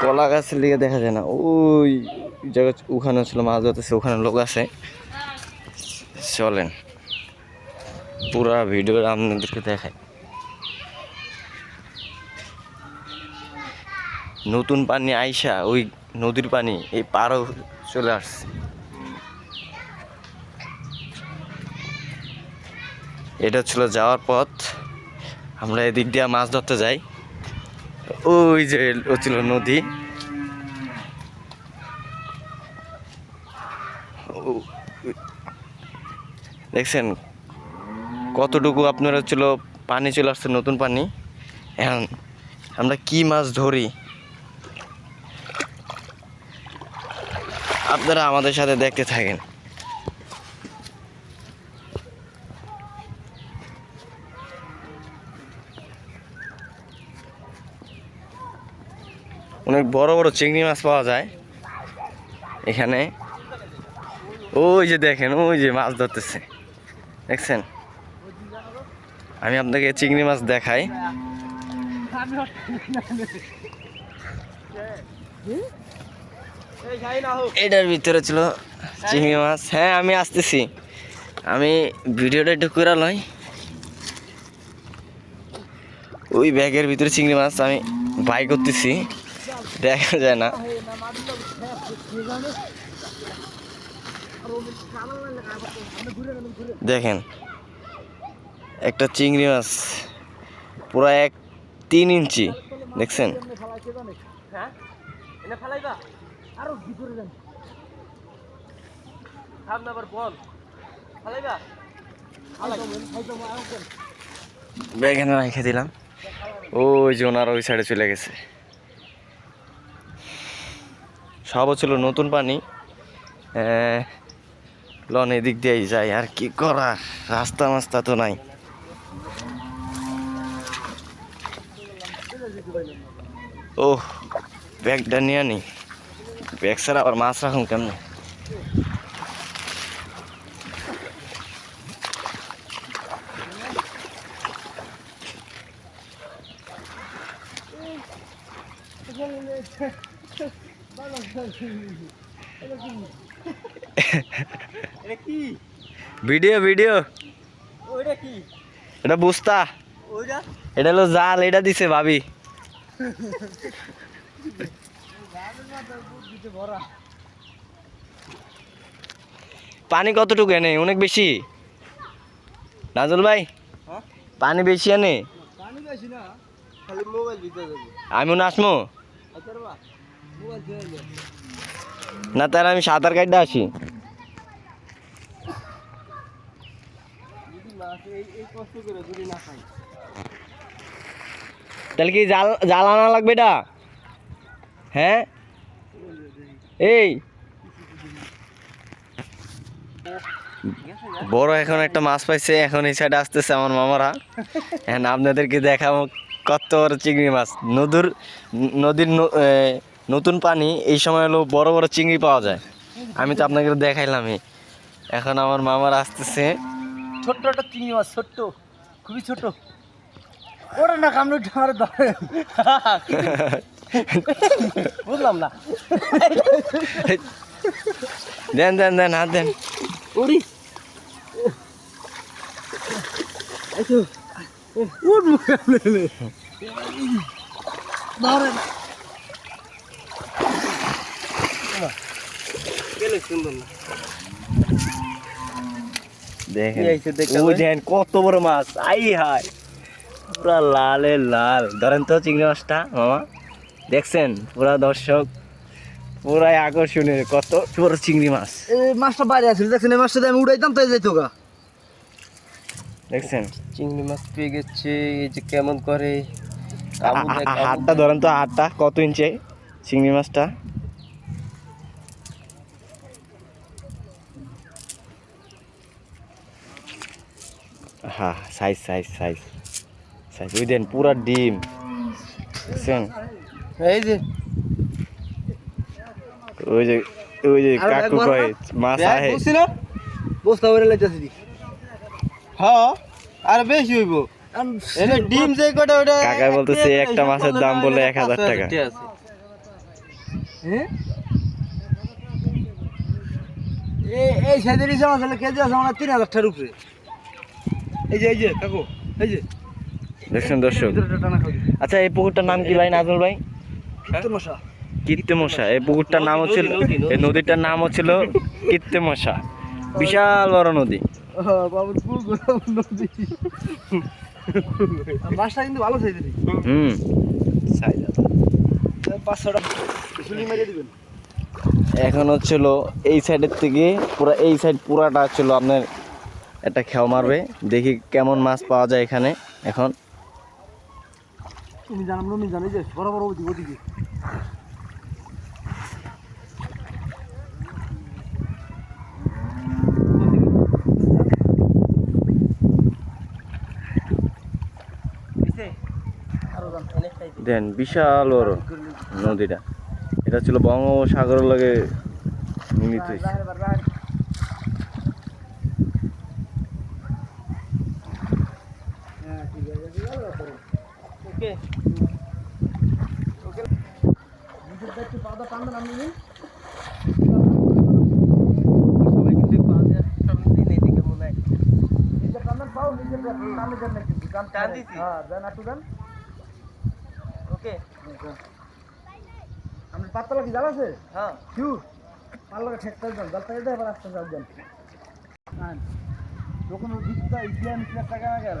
কলা গাছের লিগে দেখা যায় না। ওই জায়গা ওখানে ছিল মাছ ধরতেছে, ওখানে লোক আছে। চলেন। পুরা ভিডিও আপনাদেরকে দেখায় নতুন পানি আইসা ওই নদীর পানি এই পারও চলে আসছে। এটা ছিল যাওয়ার পথ। আমরা এদিক দিয়ে মাছ ধরতে যাই। ওই যে ও ছিল নদী। দেখছেন কতটুকু আপনারা ছিল পানি চলে আসছে, নতুন পানি। এখন আমরা কি মাছ ধরি? আপনারা আমাদের সাথে দেখতে থাকেন। অনেক বড় বড় চিংড়ি মাছ পাওয়া যায়। এখানে। ওই যে দেখেন, ওই যে মাছ ধরতেছে। দেখছেন? আমি আপনাকে চিংড়ি মাছ দেখাই। এটার ভিতরে ছিল চিংড়ি মাছ। হ্যাঁ আমি আসতেছি। আমি ভিডিওটা একটু করে লই। ওই ব্যাগের ভিতরে চিংড়ি মাছ আমি বাই করতেছি। দেখা যায় না। দেখেন একটা চিংড়ি মাছ পুরো এক তিন ইঞ্চি দেখছেন? ব্যাগেনে রেখে দিলাম। ওই যে ওনার ওই সাইডে চলে গেছে। সব ছিল নতুন পানি। লন এদিক দিয়েই যাই আর কি করা রাস্তা মাস্তা তো নাই। ও ব্যাগটা নিয়ে নি ব্যাগ ছাড়া আবার মাছ রাখুন কেমনে? Video video. এটা বুঝতা এটা হলো জাল এটা দিছে ভাবি। পানি কতটুকু এনে? অনেক বেশি? নাজল ভাই? হ্যাঁ? পানি বেশি এনে? পানি বেশি না আমি আচ্ছা না তাহলে আমি সাঁতার কাটতে আসি যদি না আসে, এই এই কষ্ট করে যদি না খাই তাহলে কি জাল জাল আনা লাগবে এটা? হ্যাঁ? এই। বড় এখন একটা মাছ পাইছে, এখন এই সাইডে আসতেছে আমার মামারা। এখন আপনাদেরকে দেখাবো কত বড় চিংড়ি মাছ। নদীর নদীর নতুন পানি, এই সময় হলো বড় বড় চিংড়ি পাওয়া যায়। আমি তো আপনাকে দেখাইলামই। এখন আমার মামারা আসতেছে। ছোট্ট একটা চিংড়ি মাছ ছোট্ট খুবই ছোট ওরা না কামড়ে উঠে আমার ধরে বুঝলাম না। দেন দেন দেন হাত দেন। ধরে না গেলে সুন্দর না। দেখেন। ওই দেখেন কত বড় মাছ। আই হাই পুরা লালে লাল। ধরেন তো চিংড়ি মাছটা মামা। দেখছেন? পুরা দর্শক পুরাই আকর্ষণীয়। কত বড় চিংড়ি মাছ। এই মাছটা বাইরে আছিল দেখছেন? এই মাছটা আমি উড়াইতাম তাই যাইতো গা। দেখছেন? চিংড়ি মাছ পেয়ে গেছে এই যে কেমন করে। হাতটা ধরেন তো হাতটা কত ইঞ্চি? চিংড়ি মাছটা। হ্যাঁ সাইজ সাইজ সাইজ সাইজ ওই দেন পুরা ডিম। দেখছেন? এই যে। ওই যে ওই যে কাকু কয় মাছ আহে। বসছি না? বস্তা ভরে লাইতেছি দি হ্যাঁ আর বেশি হইব। এনে ডিম যে কটা ওটা কাকা বলতেছে একটা মাছের দাম বলে এক হাজার টাকা। হ্যাঁ? এই এই সাইজের হিসাব আসলে কেজি আছে আমার তিন হাজার টাকার উপরে। এই যে এই যে কাকু এই যে। দেখছেন দর্শক আচ্ছা এই পুকুরটার নাম কি ভাই নাজমুল ভাই? তোর মশা কীর্তে মশা এই পুকুরটার নাম হচ্ছিল এই নদীটার নাম হচ্ছিল কীর্তে মশা বিশাল বড় নদী। নদী। মাছটা কিন্তু ভালো সাইজের। হুম। পাঁচশো মেরে দিবেন। এখন হচ্ছিল এই সাইডের থেকে পুরো এই সাইড পুরাটা হচ্ছিল আপনার একটা খেও মারবে। দেখি কেমন মাছ পাওয়া যায় এখানে এখন। দেন বিশাল বড় নদীটা। এটা ছিল বঙ্গোপসাগরের লগে মিলিত হয়েছে। ওকে। ওকে। দায়িত্ব পাওয়া টান আমি সবাই কিন্তু নেই দেখে মনে হয়। নিজের টান পাও নিজের টান দেন না হ্যাঁ দেন একটু দেন ওকে আপনার পাতলা কি জাল আছে হ্যাঁ কিউ পাল্লাকে ঠেকতে দেন জালটা দেন এবার আসতে হ্যাঁ যখন ওই দিকটা ইসলাম ইসলাম টাকা গেল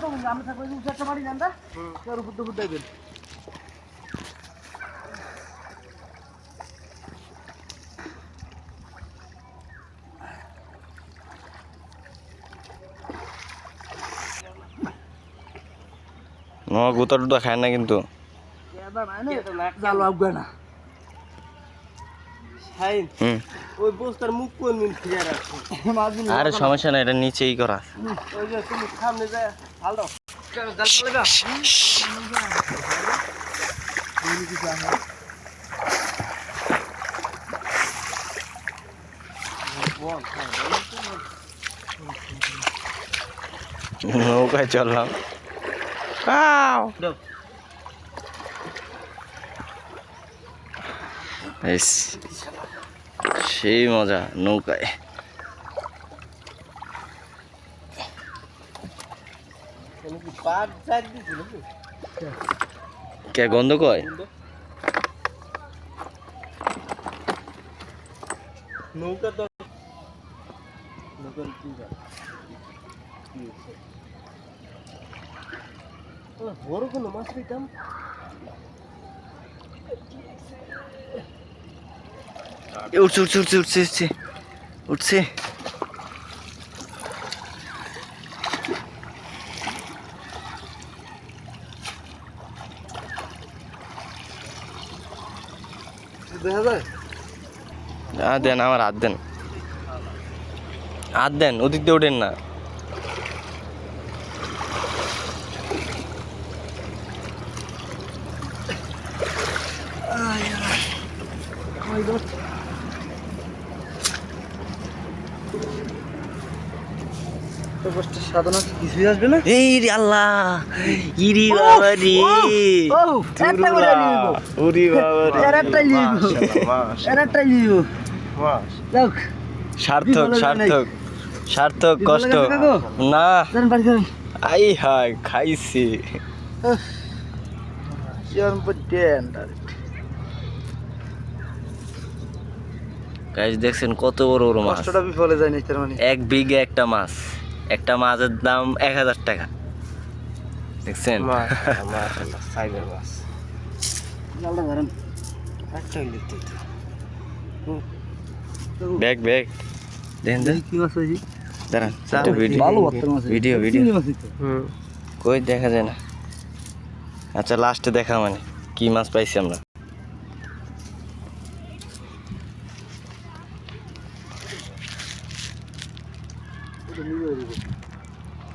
তো আমরা থাকব এই একটা বাড়ি জানতা তোর উপর দুপুর দেবেন ন গুতা টুতা খায় না কিন্তু জাল লাগবে না শাইন হুম ওই বস্তার মুখ কোন মিন ফিরে রাখছো? আরে সমস্যা নাই এটা নিচেই করা। ওই যে তুমি সামনে যায় হাল দাও জাল নৌকায় চললাম! সেই মজা নৌকায়। কি গন্ধ কয়? নৌকা তো বড় কোনো মাছ পেতাম উঠছে উঠছে উঠছে উঠছে উঠছে। উঠছে। আ দেন, আমার হাত দেন। হাত দেন, ওদিক দিয়ে ওঠেন না। ওই দোষ তো কষ্ট সাধনা কিছুই আসবে না? এই রে আল্লাহ ইরি বাবা রে। একটা করে নিয়ে নিবো। বাবা রে। এর একটাই নিয়ে নিবো। এর একটাই নিয়ে নিবো। যাক, সার্থক কষ্ট। না। আই হাই খাইছি। গাইস দেখছেন কত বড় বড় মাছ। মানে। এক বিঘে একটা মাছ। একটা মাছের দাম এক হাজার টাকা। দেখছেন? Bag bag. দেখেন কি মাছ হয়েছি? দাঁড়ান। ভিডিও ভিডিও কই দেখা যায় না। আচ্ছা লাস্টে দেখা মানে কি মাছ পাইছি আমরা?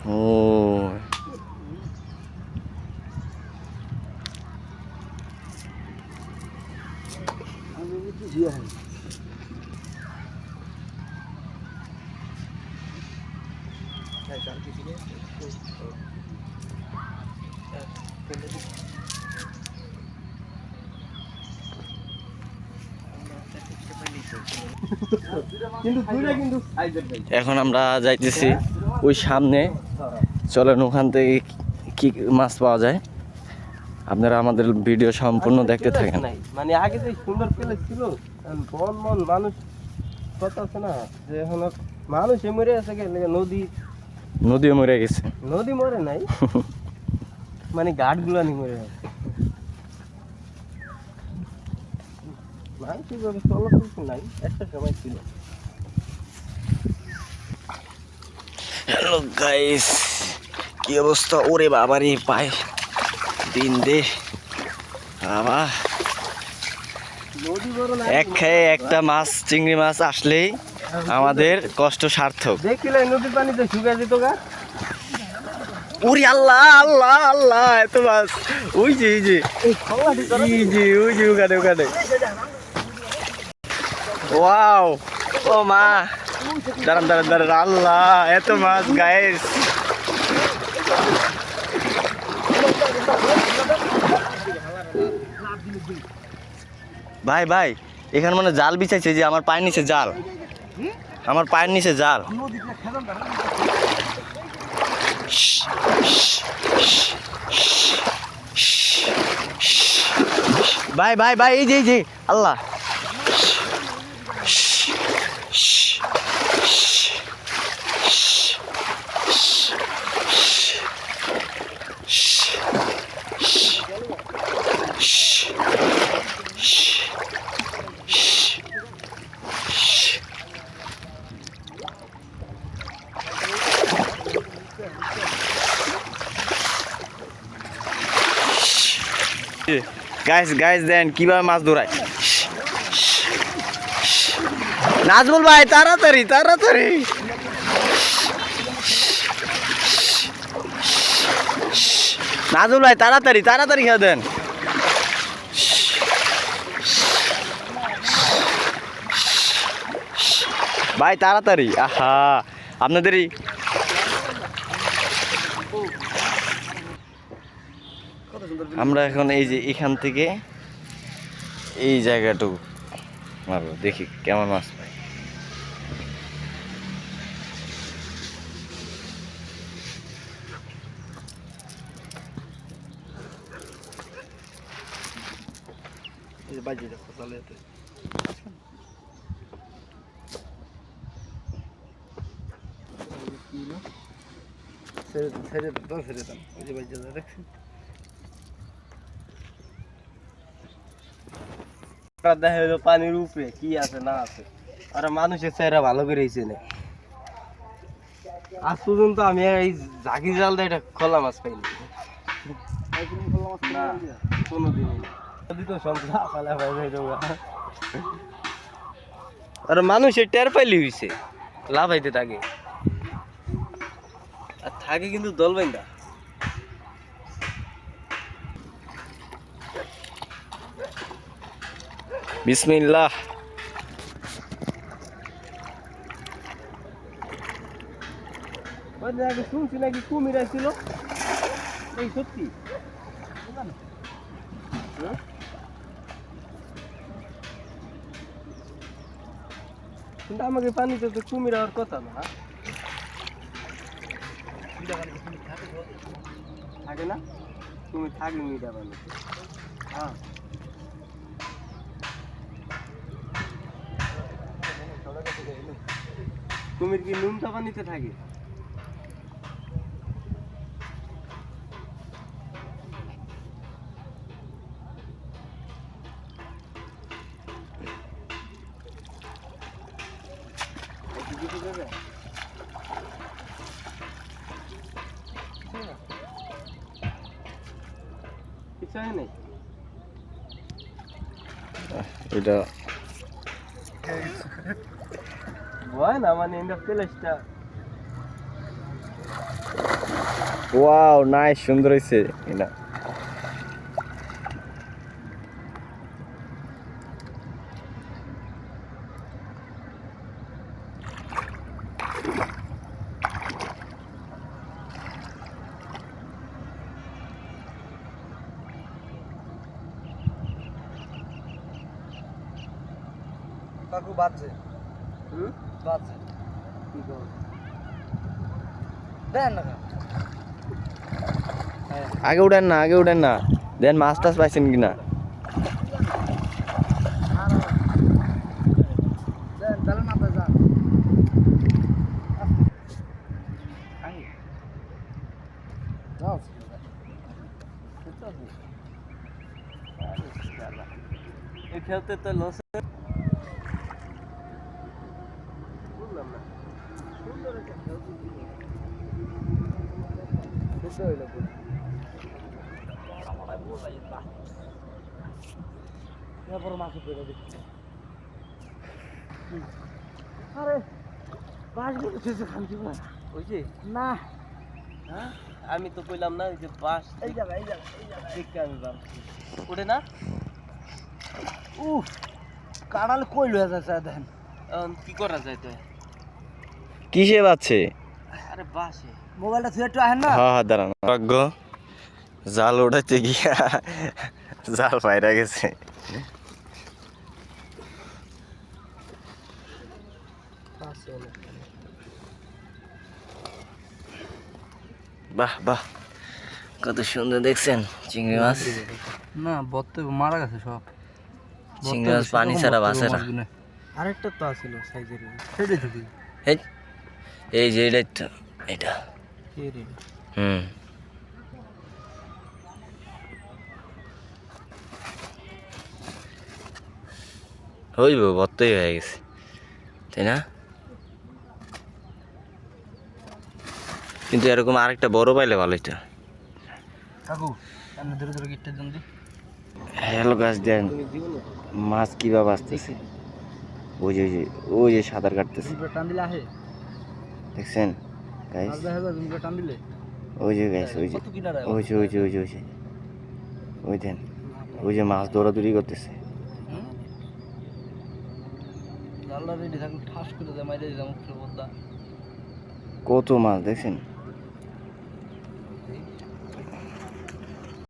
ও কিন্তু দূরে কিন্তু সাইজের ভাই এখন আমরা যাইতেছি ওই সামনে। চলেন ওখান থেকে কি মাছ পাওয়া যায়। আপনারা আমাদের ভিডিও সম্পূর্ণ দেখতে থাকেন। মানে আগে যে সুন্দর প্লেস ছিল বন মন মানুষ কথা আছে না যে এখন মানুষ মরে আছে নদী। নদীও মরে গেছে। নদী মরে নাই মানে ঘাটগুলো নি মরে আছে। মানুষ চলাচল নাই একটা সময় ছিল। হ্যালো গাইস কি অবস্থা? ওরে বাবারে পায় দিন দে। বাবা। এক খেয়ে একটা মাছ চিংড়ি মাছ আসলেই আমাদের কষ্ট সার্থক। দেখিলে নদীর পানিতে শুকা যেত গা। ওরে আল্লাহ আল্লাহ আল্লাহ এত মাছ। ওই যে এই যে। এই যে ওই যে ওখানে ওখানে। ওয়াও ও মা দাঁড়ান দাঁড়ান দাঁড়ান আল্লাহ এত মাছ গায়েস ভাই ভাই এখানে মানে জাল বিছাইছে যে আমার পায়ের নিচে জাল আমার পায়ের নিচে জাল ভাই ভাই ভাই এই যে এই যে আল্লাহ গাইস গাইস দেন কীভাবে মাছ ধরায়? নাজমুল ভাই, তাড়াতাড়ি তাড়াতাড়ি। নাজমুল ভাই, তাড়াতাড়ি তাড়াতাড়ি খেয়ে দেন। ভাই, তাড়াতাড়ি, আহা। আপনাদেরই আমরা এখন এই যে এখান থেকে এই জায়গাটুকু মারবো দেখি কেমন মাছ পাই? ছেড়ে দেন, ছেড়ে দেন, ছেড়ে দেন। ওই যে দাও, দেখছেন? আপনার দেখা হলো পানির উপরে কি আছে, না আছে, আর মানুষের চেহারা ভালো করে হয়েছে না। আজ পর্যন্ত আমি এই জাগি জাল দিয়ে এটা খোলা মাছ পাইনি। আর মানুষের টের পাইলি হইছে লাভ হইতে থাকে। আর থাকে কিন্তু দল বাইন্দা। বিসমিল্লাহ। আগে শুনছি নাকি কুমির আসছিল এই সত্যি? কিন্তু আমাকে পানিতে তো কুমির হওয়ার কথা না। থাকে না? তুমি থাকে মিঠা পানি হ্যাঁ। কুমির কি নুনটা পানিতে থাকে কিছু হয় নাই এটা না মানে ইন্ডা প্লেসটা ওয়াও নাইস সুন্দর হয়েছে এটা। কাকু বাজছে হুম বাজছে কি করব দেন না আগে উঠেন না আগে উঠেন না। দেন মাছ টাছ পাইছেন কিনা? খেলতে তো লস বুঝলাম না সুন্দর একটা খেলতে সুন্দর হইল মাছ আরে বাস ওই যে? না। হ্যাঁ? আমি তো কইলাম না ওই যে বাস এই জায়গা এই জায়গা এই জায়গা দেখতে আমি ওঠে না? উফ কাড়াল কই লয়ে যাচ্ছে দেখেন। কি করা যায় তো? কিসে পাচ্ছে আরে বাসে। মোবাইলটা থুয়ে একটু আহেন না। হ্যাঁ হ্যাঁ দাঁড়ান। ভাগ্য জাল উঠাইতে গিয়া জাল বাইরে গেছে। বাহ বাহ কত সুন্দর দেখছেন চিংড়ি মাছ। না বত্তে মারা গেছে সব। চিংড়ি মাছ পানি ছাড়া বাঁচে না। আরেকটা তো আছিল সাইজের। সেটাই তো এই এই যে এটা কে হুম। হইব বত্তই হয়ে গেছে। তাই না? কিন্তু এরকম আরেকটা বড় পাইলে ভালো হইতো। কাকু ধরে ধরে গিটটা দেন দি হ্যালো গাছ দেন। মাছ কীভাবে আসতেছে? ওই যে ওই যে ওই যে সাঁতার কাটতেছে। টান দিলে আহে। দেখছেন? গাইস মাছ দেখা দুটো টান দিলে ওই যে গাইস ওই যে। ওই যে ওই যে ওই যে ওই যে। ওই দেন। ওই যে মাছ দৌড়াদৌড়ি করতেছে। কত মাছ দেখছেন?